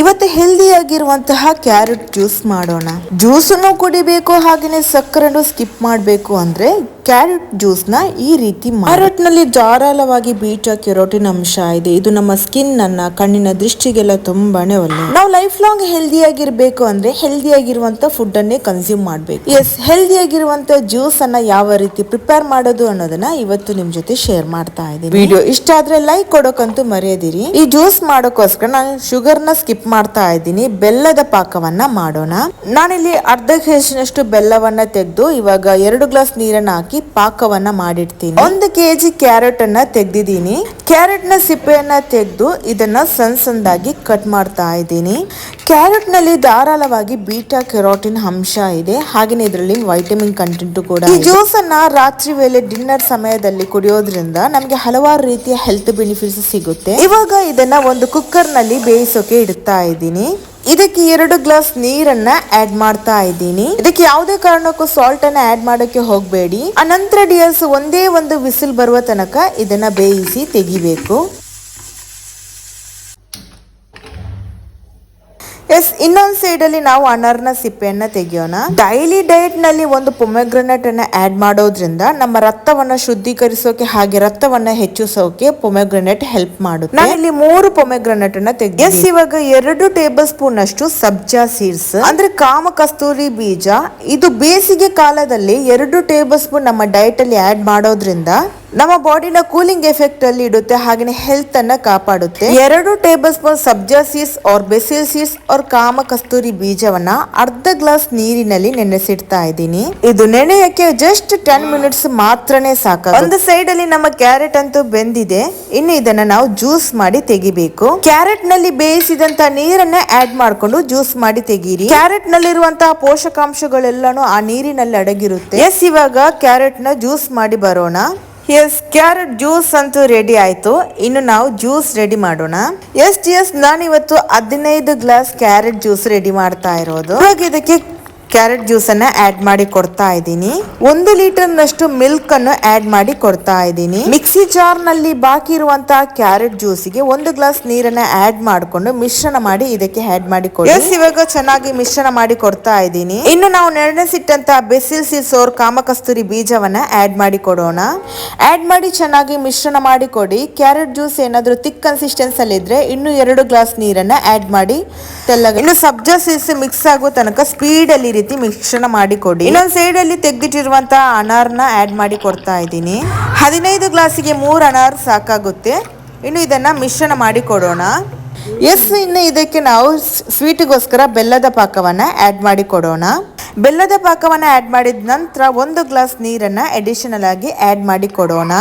ಇವತ್ತು ಹೆಲ್ದಿ ಆಗಿರುವಂತಹ carrot juice ಮಾಡೋಣ. ಜ್ಯೂಸನ್ನು ಕುಡಿಬೇಕು ಹಾಗೆಯೇ ಸಕ್ಕರೆನೂ ಸ್ಕಿಪ್ ಮಾಡಬೇಕು ಅಂದ್ರೆ ಕ್ಯಾರೆಟ್ ಜ್ಯೂಸ್ನ ಈ ರೀತಿ ಕ್ಯಾರೆಟ್ನಲ್ಲಿ ಧಾರಾಳವಾಗಿ ಬೀಟಾ ಕೆರೋಟಿನ್ ಅಂಶ ಇದೆ. ಇದು ನಮ್ಮ ಸ್ಕಿನ್ ಅನ್ನ ಕಣ್ಣಿನ ದೃಷ್ಟಿಗೆಲ್ಲ ತುಂಬಾನೇ ಒಳ್ಳೆ ನಾವು ಲೈಫ್ ಲಾಂಗ್ ಹೆಲ್ದಿ ಆಗಿರ್ಬೇಕು ಅಂದ್ರೆ ಹೆಲ್ದಿ ಆಗಿರುವಂತ ಫುಡ್ ಅನ್ನೇ ಕನ್ಸ್ಯೂಮ್ ಮಾಡ್ಬೇಕು. ಎಸ್ ಹೆಲ್ದಿ ಆಗಿರುವಂತ ಜ್ಯೂಸ್ ಅನ್ನ ಯಾವ ರೀತಿ ಪ್ರಿಪೇರ್ ಮಾಡೋದು ಅನ್ನೋದನ್ನ ಇವತ್ತು ನಿಮ್ ಜೊತೆ ಶೇರ್ ಮಾಡ್ತಾ ಇದ್ದೀನಿ. ವಿಡಿಯೋ ಇಷ್ಟ ಆದ್ರೆ ಲೈಕ್ ಕೊಡೋಕಂತೂ ಮರೆಯದಿರಿ. ಈ ಜ್ಯೂಸ್ ಮಾಡೋಕೋಸ್ಕರ ನಾನು ಶುಗರ್ನ ಸ್ಕಿಪ್ ಮಾಡ್ತಾ ಇದ್ದೀನಿ. ಬೆಲ್ಲದ ಪಾಕವನ್ನ ಮಾಡೋಣ. ನಾನಿಲ್ಲಿ ಅರ್ಧ ಕೆಜಿನಷ್ಟು ಬೆಲ್ಲವನ್ನ ತೆಗೆದು ಇವಾಗ ಎರಡು ಗ್ಲಾಸ್ ನೀರನ್ನ ಹಾಕಿ ಪಾಕವನ್ನ ಮಾಡಿಡ್ತೀನಿ. ಒಂದು ಕೆಜಿ ಕ್ಯಾರೆಟ್ ಅನ್ನ ತೆಗ್ದಿದ್ದೀನಿ. ಕ್ಯಾರೆಟ್ನ ಸಿಪ್ಪೆಯನ್ನ ತೆಗೆದು ಇದನ್ನ ಸಣ್ಣ ಸಣ್ಣದಾಗಿ ಕಟ್ ಮಾಡ್ತಾ ಇದ್ದೀನಿ. ಕ್ಯಾರೆಟ್ನಲ್ಲಿ ಧಾರಾಳವಾಗಿ ಬೀಟಾ ಕೆರೋಟಿನ್ ಅಂಶ ಇದೆ. ಹಾಗೇನೆ ಇದರಲ್ಲಿ ವೈಟಮಿನ್ ಕಂಟೆಂಟ್ ಕೂಡ ಈ ಜ್ಯೂಸ್ ಅನ್ನ ರಾತ್ರಿ ವೇಳೆ ಡಿನ್ನರ್ ಸಮಯದಲ್ಲಿ ಕುಡಿಯೋದ್ರಿಂದ ನಮಗೆ ಹಲವಾರು ರೀತಿಯ ಹೆಲ್ತ್ ಬೆನಿಫಿಟ್ಸ್ ಸಿಗುತ್ತೆ. ಇವಾಗ ಇದನ್ನ ಒಂದು ಕುಕ್ಕರ್ನಲ್ಲಿ ಬೇಯಿಸೋಕೆ ಇಡ್ತಾ ಇದ್ದೀನಿ. ಇದಕ್ಕೆ ಎರಡು ಗ್ಲಾಸ್ ನೀರನ್ನ ಆಡ್ ಮಾಡ್ತಾ ಇದ್ದೀನಿ. ಇದಕ್ಕೆ ಯಾವುದೇ ಕಾರಣಕ್ಕೂ ಸಾಲ್ಟ್ ಅನ್ನ ಆಡ್ ಮಾಡೋಕೆ ಹೋಗಬೇಡಿ. ಅನಂತರ ಡಿಯರ್ಸ್ ಒಂದೇ ಒಂದು ವಿಸಿಲ್ ಬರುವ ತನಕ ಇದನ್ನ ಬೇಯಿಸಿ ತೆಗಿಬೇಕು. ಎಸ್ ಇನ್ನೊಂದು ಸೈಡ್ ಅಲ್ಲಿ ನಾವು ಅನಾರ್ನ ಸಿಪ್ಪೆಯನ್ನ ತೆಗೆಯೋಣ. ಡೈಲಿ ಡಯಟ್ನಲ್ಲಿ ಒಂದು ಪೊಮೆಗ್ರನೇಟ್ ಅನ್ನ ಆಡ್ ಮಾಡೋದ್ರಿಂದ ನಮ್ಮ ರಕ್ತವನ್ನ ಶುದ್ಧೀಕರಿಸೋಕೆ ಹಾಗೆ ರಕ್ತವನ್ನ ಹೆಚ್ಚಿಸೋಕೆ ಪೊಮೆಗ್ರನೇಟ್ ಹೆಲ್ಪ್ ಮಾಡುತ್ತೆ. ನಾನು ಇಲ್ಲಿ ಮೂರು ಪೊಮೆಗ್ರನೇಟ್ ಅನ್ನ ತೆಗೆದು ಎಸ್ ಇವಾಗ ಎರಡು ಟೇಬಲ್ ಸ್ಪೂನ್ ಅಷ್ಟು ಸಬ್ಜಾ ಸೀಡ್ಸ್ ಅಂದ್ರೆ ಕಾಮ ಕಸ್ತೂರಿ ಬೀಜ. ಇದು ಬೇಸಿಗೆ ಕಾಲದಲ್ಲಿ ಎರಡು ಟೇಬಲ್ ಸ್ಪೂನ್ ನಮ್ಮ ಡಯಟ್ ಅಲ್ಲಿ ಆಡ್ ಮಾಡೋದ್ರಿಂದ ನಮ್ಮ ಬಾಡಿನ ಕೂಲಿಂಗ್ ಎಫೆಕ್ಟ್ ಅಲ್ಲಿ ಇಡುತ್ತೆ ಹಾಗೆ ಹೆಲ್ತ್ ಅನ್ನ ಕಾಪಾಡುತ್ತೆ. ಎರಡು tablespoon sabja seeds or basil seeds or ಕಾಮ ಕಸ್ತೂರಿ ಬೀಜವನ್ನ ಅರ್ಧ ಗ್ಲಾಸ್ ನೀರಿನಲ್ಲಿ ನೆನೆಸಿಡ್ತಾ ಇದ್ದೀನಿ. ಇದು ನೆನೆಯಕ್ಕೆ ಜಸ್ಟ್ ಟೆನ್ ಮಿನಿಟ್ಸ್ ಮಾತ್ರನೇ ಸಾಕು ಒಂದು ಸೈಡ್ ಅಲ್ಲಿ ನಮ್ಮ ಕ್ಯಾರೆಟ್ ಅಂತೂ ಬೆಂದಿದೆ, ಇನ್ನು ಇದನ್ನ ನಾವು ಜ್ಯೂಸ್ ಮಾಡಿ ತೆಗಿಬೇಕು. ಕ್ಯಾರೆಟ್ನಲ್ಲಿ ಬೇಯಿಸಿದಂತ ನೀರನ್ನ ಆಡ್ ಮಾಡ್ಕೊಂಡು ಜ್ಯೂಸ್ ಮಾಡಿ ತೆಗೀರಿ. ಕ್ಯಾರೆಟ್ ನಲ್ಲಿರುವಂತಹ ಪೋಷಕಾಂಶಗಳೆಲ್ಲಾನು ಆ ನೀರಿನಲ್ಲಿ ಅಡಗಿರುತ್ತೆ. ಎಸ್ ಇವಾಗ ಕ್ಯಾರೆಟ್ನ ಜ್ಯೂಸ್ ಮಾಡಿ ಬರೋಣ. ಎಸ್ ಕ್ಯಾರೆಟ್ ಜ್ಯೂಸ್ ಅಂತೂ ರೆಡಿ ಆಯ್ತು. ಇನ್ನು ನಾವು ಜ್ಯೂಸ್ ರೆಡಿ ಮಾಡೋಣ. ಎಸ್ ಎಸ್ ನಾನು ಇವತ್ತು ಹದಿನೈದು ಗ್ಲಾಸ್ ಕ್ಯಾರೆಟ್ ಜ್ಯೂಸ್ ರೆಡಿ ಮಾಡ್ತಾ ಇರೋದು. ಹಾಗೆ ಇದಕ್ಕೆ ಕ್ಯಾರೆಟ್ ಜ್ಯೂಸ್ ಅನ್ನ ಆಡ್ ಮಾಡಿ ಕೊಡ್ತಾ ಇದ್ದೀನಿ. ಒಂದು ಲೀಟರ್ ನಷ್ಟು ಮಿಲ್ಕ್ ಅನ್ನು ಆಡ್ ಮಾಡಿ ಕೊಡ್ತಾ ಇದ್ದೀನಿ. ಮಿಕ್ಸಿ ಜಾರ್ನಲ್ಲಿ ಬಾಕಿ ಇರುವಂತಹ ಕ್ಯಾರೆಟ್ ಜ್ಯೂಸಿಗೆ ಒಂದು ಗ್ಲಾಸ್ ನೀರನ್ನ ಆಡ್ ಮಾಡಿಕೊಂಡು ಮಿಶ್ರಣ ಮಾಡಿ ಇದಕ್ಕೆ ಆಡ್ ಮಾಡಿ ಕೊಡಿ. ಇವಾಗ ಚೆನ್ನಾಗಿ ಮಿಶ್ರಣ ಮಾಡಿ ಕೊಡ್ತಾ ಇದ್ದೀನಿ. ಇನ್ನು ನಾವು ನೆನೆಸಿಟ್ಟಂತಹ ಬೆಸಿಲ್ಸಿ ಸಿಸೋರ್ ಕಾಮಕಸ್ತೂರಿ ಬೀಜವನ್ನ ಆಡ್ ಮಾಡಿ ಕೊಡೋಣ. ಆಡ್ ಮಾಡಿ ಚೆನ್ನಾಗಿ ಮಿಶ್ರಣ ಮಾಡಿ ಕೊಡಿ. ಕ್ಯಾರೆಟ್ ಜ್ಯೂಸ್ ಏನಾದ್ರೂ ತಿಕ್ ಕನ್ಸಿಸ್ಟೆನ್ಸ್ ಅಲ್ಲಿ ಇದ್ರೆ ಇನ್ನು ಎರಡು ಗ್ಲಾಸ್ ನೀರನ್ನ ಆಡ್ ಮಾಡಿ. ತೆಲ್ಲ ಇನ್ನು ಸಬ್ಜಾ ಸೀಸ್ ಮಿಕ್ಸ್ ಆಗೋ ತನಕ ಸ್ಪೀಡ್ ಅಲ್ಲಿ ಈ ರೀತಿ ಮಿಶ್ರಣ ಮಾಡಿ ಕೊಡಿ ಇನ್ನೊಂದ್ ಸೈಡ್ ಅಲ್ಲಿ ತೆಗ್ದಿಟ್ಟಿರುವಂತಹ ಅನಾರ್ನ ಆಡ್ ಮಾಡಿ ಕೊಡ್ತಾ ಇದ್ದೀನಿ. ಹದಿನೈದು ಗ್ಲಾಸಿಗೆ ಮೂರು ಅನಾರ್ ಸಾಕಾಗುತ್ತೆ. ಇನ್ನು ಇದನ್ನ ಮಿಶ್ರಣ ಮಾಡಿ ಕೊಡೋಣ. ಎಸ್ ಇನ್ನು ಇದಕ್ಕೆ ನಾವು ಸ್ವೀಟ್ಗೋಸ್ಕರ ಬೆಲ್ಲದ ಪಾಕವನ್ನ ಆಡ್ ಮಾಡಿ ಕೊಡೋಣ. ಬೆಲ್ಲದ ಪಾಕವನ್ನ ಆಡ್ ಮಾಡಿದ ನಂತರ ಒಂದು ಗ್ಲಾಸ್ ನೀರನ್ನ ಅಡಿಷನಲ್ ಆಗಿ ಆಡ್ ಮಾಡಿ ಕೊಡೋಣ.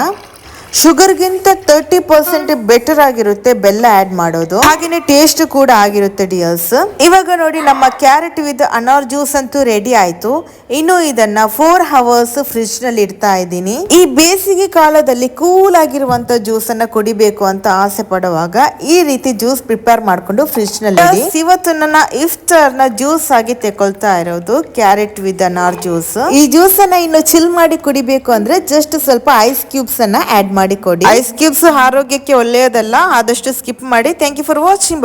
ಶುಗರ್ಗಿಂತ ತರ್ಟಿ ಪರ್ಸೆಂಟ್ ಬೆಟರ್ ಆಗಿರುತ್ತೆ ಬೆಲ್ಲ ಆಡ್ ಮಾಡೋದು. ಹಾಗೇನೆ ಟೇಸ್ಟ್ ಕೂಡ ಆಗಿರುತ್ತೆ ಡಿಯರ್ಸ್ ಇವಾಗ ನೋಡಿ ನಮ್ಮ ಕ್ಯಾರೆಟ್ ವಿತ್ ಅನಾರ್ ಜ್ಯೂಸ್ ಅಂತೂ ರೆಡಿ ಆಯ್ತು. ಇನ್ನು ಇದನ್ನ ಫೋರ್ ಅವರ್ಸ್ ಫ್ರಿಡ್ಜ್ನಲ್ಲಿ ಇಡ್ತಾ ಇದ್ದೀನಿ. ಈ ಬೇಸಿಗೆ ಕಾಲದಲ್ಲಿ ಕೂಲ್ ಆಗಿರುವಂತ ಜ್ಯೂಸ್ ಅನ್ನ ಕುಡಿಬೇಕು ಅಂತ ಆಸೆ ಪಡುವಾಗ ಈ ರೀತಿ ಜ್ಯೂಸ್ ಪ್ರಿಪೇರ್ ಮಾಡ್ಕೊಂಡು ಫ್ರಿಡ್ಜ್ನಲ್ಲಿ. ಇವತ್ತು ನನ್ನ ಇಫ್ತಾರ್ನ ಜ್ಯೂಸ್ ಆಗಿ ತೆಕೊಳ್ತಾ ಇರೋದು ಕ್ಯಾರೆಟ್ ವಿತ್ ಅನಾರ್ ಜ್ಯೂಸ್ ಈ ಜ್ಯೂಸ್ ಅನ್ನ ಇನ್ನು ಚಿಲ್ ಮಾಡಿ ಕುಡಿಬೇಕು ಅಂದ್ರೆ ಜಸ್ಟ್ ಸ್ವಲ್ಪ ಐಸ್ ಕ್ಯೂಬ್ಸ್ ಅನ್ನ ಆಡ್ ಮಾಡಿ. ಕೊಡಿ ಐಸ್ ಕ್ಯೂಬ್ಸ್ ಆರೋಗ್ಯಕ್ಕೆ ಒಳ್ಳೆಯದಲ್ಲ ಆದಷ್ಟು ಸ್ಕಿಪ್ ಮಾಡಿ. Thank you for watching